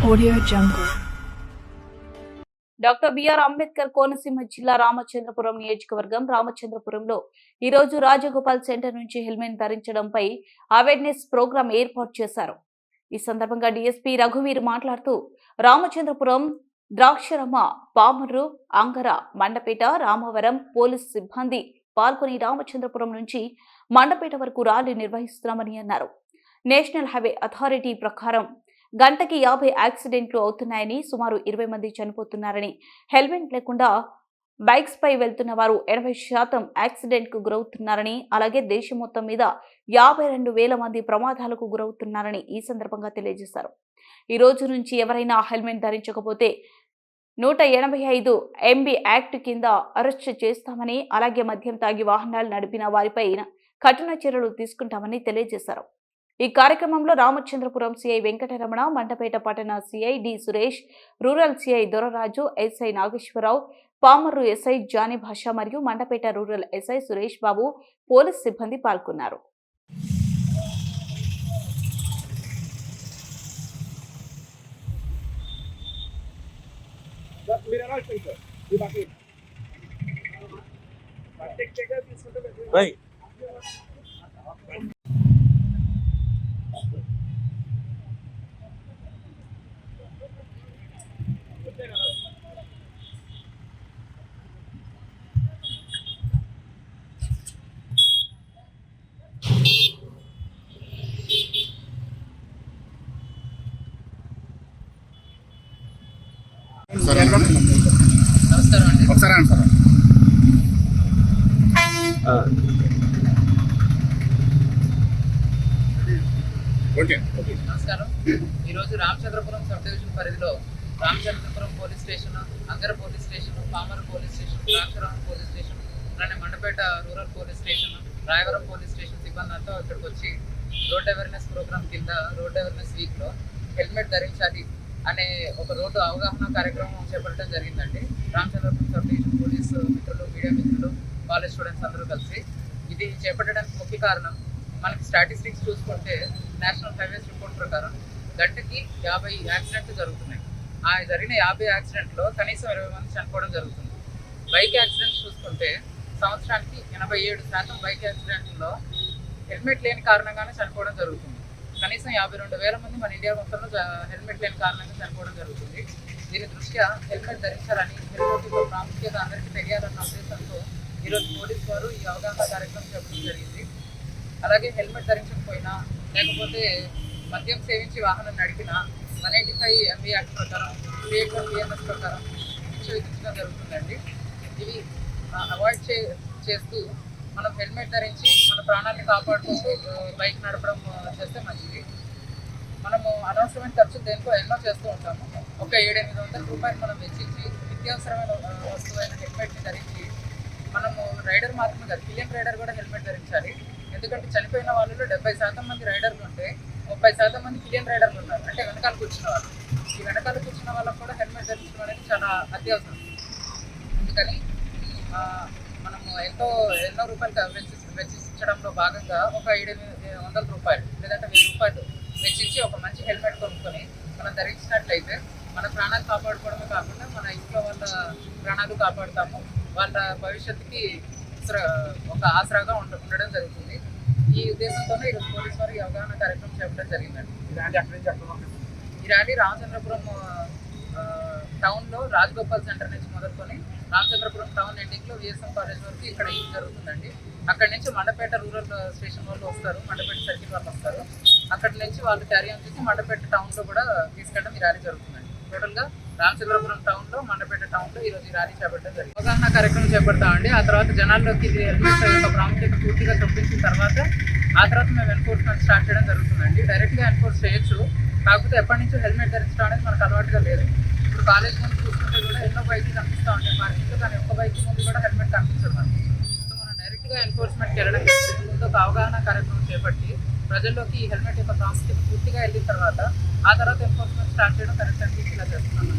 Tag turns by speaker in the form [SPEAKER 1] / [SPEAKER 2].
[SPEAKER 1] Audio Jungle.
[SPEAKER 2] Doctor BR Ambedkar Konaseema జిల్లా రామచంద్రపురం నియోజకవర్గం రామచంద్రపురంలో ఈ రోజు రాజగోపాల్ సెంటర్ నుంచి హెల్మెట్ ధరించడంపై అవేర్నెస్ ప్రోగ్రాం ఏర్పాటు చేశారు ఈ సందర్భంగా డిఎస్పీ రఘువీర్ మాట్లాడుతూ రామచంద్రపురం ద్రాక్షరమ పామర్రు అంగర మండపేట రామవరం పోలీస్ సిబ్బంది పాల్గొని రామచంద్రపురం నుంచి మండపేట వరకు ర్యాలీ నిర్వహిస్తున్నామని అన్నారు నేషనల్ హైవే అథారిటీ ప్రకారం గంటకి యాభై యాక్సిడెంట్లు అవుతున్నాయని సుమారు ఇరవై మంది చనిపోతున్నారని. హెల్మెట్ లేకుండా బైక్స్ పై వెళ్తున్న వారు ఎనభై శాతం యాక్సిడెంట్కు గురవుతున్నారని అలాగే దేశం మొత్తం మీద యాభై రెండు వేల మంది ప్రమాదాలకు గురవుతున్నారని ఈ సందర్భంగా తెలియజేశారు. ఈ రోజు నుంచి ఎవరైనా హెల్మెట్ ధరించకపోతే నూట ఎనభై ఐదు ఎంబీ యాక్ట్ కింద అరెస్ట్ చేస్తామని అలాగే మద్యం తాగి వాహనాలు నడిపిన వారిపై కఠిన చర్యలు తీసుకుంటామని తెలియజేశారు. ఈ కార్యక్రమంలో రామచంద్రపురం సిఐ వెంకటరమణ మండపేట పట్టణ CI D Suresh rural CI Dorajaju SI Nageswararao Pamarru SI Jani Basha మరియు Mandapeta rural SI Suresh Babu police సిబ్బంది పాల్గొన్నారు
[SPEAKER 3] Right.
[SPEAKER 4] సరే
[SPEAKER 5] నమస్కారం అండి.
[SPEAKER 4] ఒకసారి అండి. Sir okay.
[SPEAKER 5] నమస్కారం. ఈరోజు రామచంద్రపురం సబ్ డివిజన్ పరిధిలో Ramachandrapuram police station Angara police station Pamara police station Draksharama police station అలానే Mandapeta rural police station Rayavaram police station సిబ్బంది అంతా ఇక్కడికి వచ్చి రోడ్ అవేర్నెస్ ప్రోగ్రామ్ కింద రోడ్ అవేర్నెస్ వీక్లో హెల్మెట్ ధరించాలి అనే ఒక రోడ్డు అవగాహన కార్యక్రమం చేపట్టడం జరిగిందండి. రామచంద్రపురం సబ్ డివిజన్ పోలీస్ మిత్రులు మీడియా మిత్రులు కాలేజ్ స్టూడెంట్స్ అందరూ కలిసి ఇది చేపట్టడానికి ముఖ్య కారణం. మనకి స్టాటిస్టిక్స్ చూసుకుంటే నేషనల్ హైవేస్ రిపోర్ట్ ప్రకారం గంటకి యాభై యాక్సిడెంట్లు జరుగుతున్నాయి. ఆ జరిగిన యాభై యాక్సిడెంట్లో కనీసం ఇరవై మంది చనిపోవడం జరుగుతుంది. బైక్ యాక్సిడెంట్స్ చూసుకుంటే సంవత్సరానికి ఎనభై ఏడు శాతం బైక్ యాక్సిడెంట్లో హెల్మెట్ లేని కారణంగానే చనిపోవడం జరుగుతుంది. కనీసం యాభై రెండు వేల మంది మన ఇండియా మొత్తంలో హెల్మెట్ లేని కారణంగా చనిపోవడం జరుగుతుంది. దీని దృష్ట్యా హెల్మెట్ ధరించాలని హెల్మెట్ యొక్క ప్రాముఖ్యత అందరికీ తెలియాలన్న ఉద్దేశంతో ఈరోజు పోలీస్ వారు ఈ అవగాహన కార్యక్రమం చెప్పడం జరిగింది. అలాగే హెల్మెట్ ధరించకపోయినా లేకపోతే మద్యం సేవించి వాహనం నడిపినా one eighty five MB act ప్రకారం స్టేట్ వన్ బిఎన్ఎస్ ప్రకారం శిక్ష విధించడం జరుగుతుందండి. ఇవి అవాయిడ్ చే చేస్తూ మనం హెల్మెట్ ధరించి మన ప్రాణాన్ని కాపాడుకుంటూ బైక్ నడపడం చేస్తే మంచిది. మనము అనవసరమైన ఖర్చు దేనికో ఎన్నో చేస్తూ ఉంటాము. ఒక ఏడెనిమిది వందల రూపాయలు మనం వెచ్చించి నిత్యావసరమైన వస్తువైన హెల్మెట్ని ధరించి మనము రైడర్ మాత్రమే కాదు పిలియం రైడర్ కూడా హెల్మెట్ ధరించాలి. ఎందుకంటే చనిపోయిన వాళ్ళలో డెబ్బై శాతం మంది రైడర్లు ఉంటే ముప్పై శాతం మంది పిలియం రైడర్లు ఉన్నారు. అంటే వెనకాల కూర్చున్న వాళ్ళు. ఈ వెనకాల కూర్చున్న వాళ్ళకు కూడా హెల్మెట్ ధరించడం అనేది చాలా అత్యవసరం. అందుకని మనము ఎంతో ఎన్నో రూపాయలు వెచ్చి వెచ్చించడంలో భాగంగా ఒక ఏడు వందల రూపాయలు లేదంటే వెయ్యి రూపాయలు వెచ్చించి ఒక మంచి హెల్మెట్ కొనుక్కొని మనం ధరించినట్లయితే మన ప్రాణాలు కాపాడుకోవడమే కాకుండా మన ఇంట్లో వాళ్ళ ప్రాణాలు కాపాడుతాము. వాళ్ళ భవిష్యత్తుకి ఒక ఆసరాగా ఉండ ఉండడం జరుగుతుంది. ఈ ఉద్దేశంతోనే ఈరోజు పోలీస్ వారు ఈ అవగాహన కార్యక్రమం చేపట్టడం జరిగిందండి. ఈ ర్యాలీ రామచంద్రపురం రాజగోపాల్ సెంటర్ నుంచి మొదలుకొని రామచంద్రపురం టౌన్ ఎండింగ్లో విఎస్ఎం కాలేజ్ వరకు ఇక్కడ ఏం జరుగుతుందండి? అక్కడి నుంచి మండపేట రూరల్ స్టేషన్ వాళ్ళు వస్తారు మండపేట సర్కిల్ వాళ్ళు వస్తారు. అక్కడి నుంచి వాళ్ళు క్యారీ ఆన్ చేసి మండపేట టౌన్లో కూడా తీసుకెళ్ళడం ఈ ర్యాలీ జరుగుతుందండి. టోటల్గా రామచంద్రపురం టౌన్లో మండపేట టౌన్లో ఈరోజు ఈ ర్యాలీ చేపట్టడం జరిగింది. అవగాహన కార్యక్రమం చేపడతామండి ఆ తర్వాత జనాల్లోకి ఇది హెల్మెట్ యొక్క ప్రాముఖ్యత పూర్తిగా చొప్పించిన తర్వాత ఆ తర్వాత మేము ఎన్ఫోర్స్మెంట్ స్టార్ట్ చేయడం జరుగుతుందండి. డైరెక్ట్గా ఎన్ఫోర్స్ చేయొచ్చు. కాకపోతే ఎప్పటి నుంచో హెల్మెట్ ధరించడం అనేది మనకు అలవాటుగా లేదు. ఇప్పుడు కాలేజ్ ముందు చూసుకుంటే కూడా ఎన్నో బైక్లు కనిపిస్తూ ఉంటాయి. మార్కెట్లో కానీ ఒక్క బైక్ ముందు కూడా హెల్మెట్ కనిపిస్తుంది మనకి సో మనం డైరెక్ట్గా ఎన్ఫోర్స్మెంట్కి వెళ్ళడం ముందు ఒక అవగాహన కార్యక్రమం చేపట్టి ప్రజల్లోకి ఈ హెల్మెట్ యొక్క ప్రాముఖ్యత పూర్తిగా వెళ్ళిన తర్వాత ఆ తర్వాత ఎన్ఫోర్స్మెంట్ స్టార్ట్ చేయడం కరెక్ట్ అని ఇలా చేస్తున్నాను.